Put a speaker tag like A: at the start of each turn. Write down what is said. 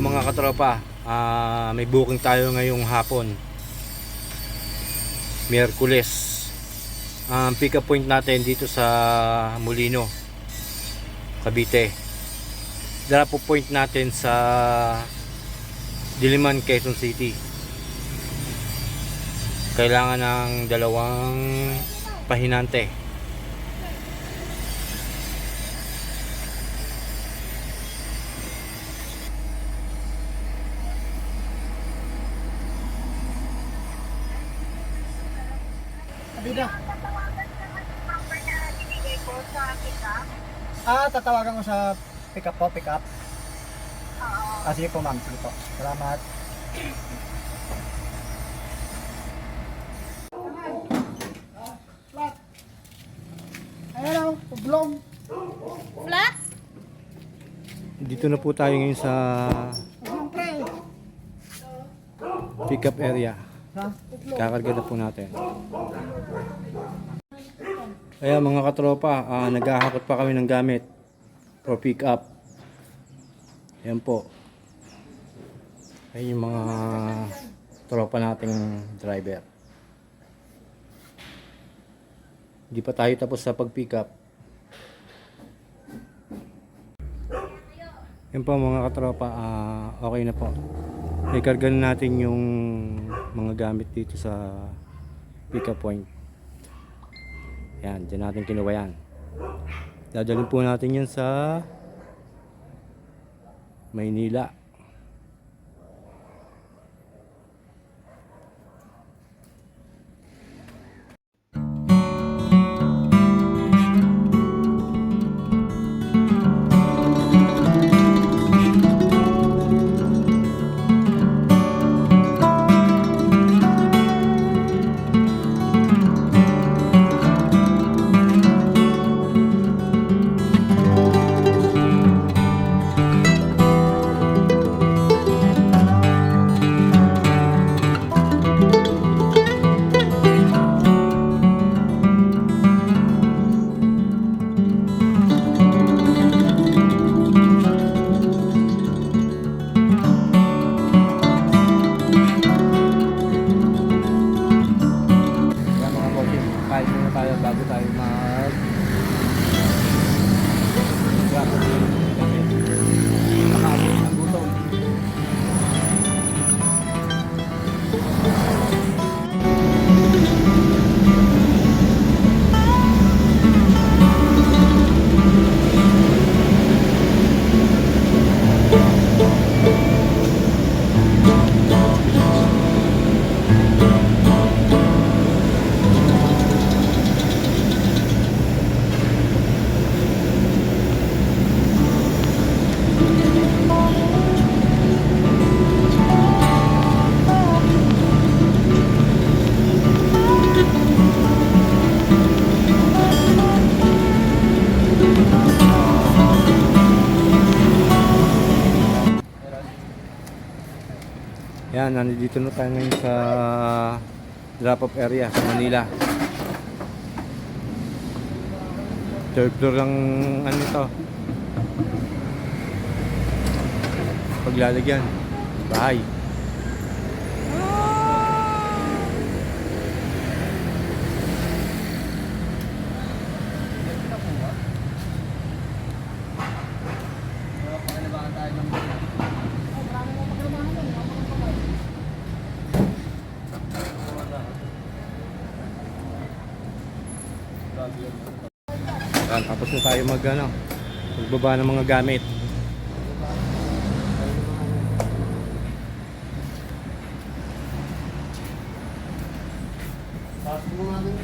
A: mga katropa, ah, may booking tayo ngayong hapon. Miyerkules. Ang pick up point natin dito sa Molino, Cavite. Drop off point natin sa Diliman, Quezon City. Kailangan ng dalawang pahinante.
B: Abida. Ah, tatawagan ko sa pick up po, pick up. Ah, sige po ma'am, sige po. Salamat. Ayan o, oblong.
C: Flat?
A: Dito na po tayo ngayon sa pick up area. Kakarga na po natin. Kaya mga katropa, ah, naghahakot pa kami ng gamit for pick up. Yan po. Ayun yung mga tropa nating driver. Hindi pa tayo tapos sa pag-pick up. Yan po mga katropa, ah, okay na po. Ikarga na natin yung mga gamit dito sa pick up point. Yan, dyan natin kinuha yan. Dadalhin po natin yan sa Maynila. Bossing, kain muna tayo bago tayo mag Yan, nandito na tayo ngayon sa drop-off area sa Manila. Third floor lang ano ito. Paglalagyan. Bahay. Yan, tapos na tayo mag ano, magbaba ng mga gamit.
B: Tapos mo natin,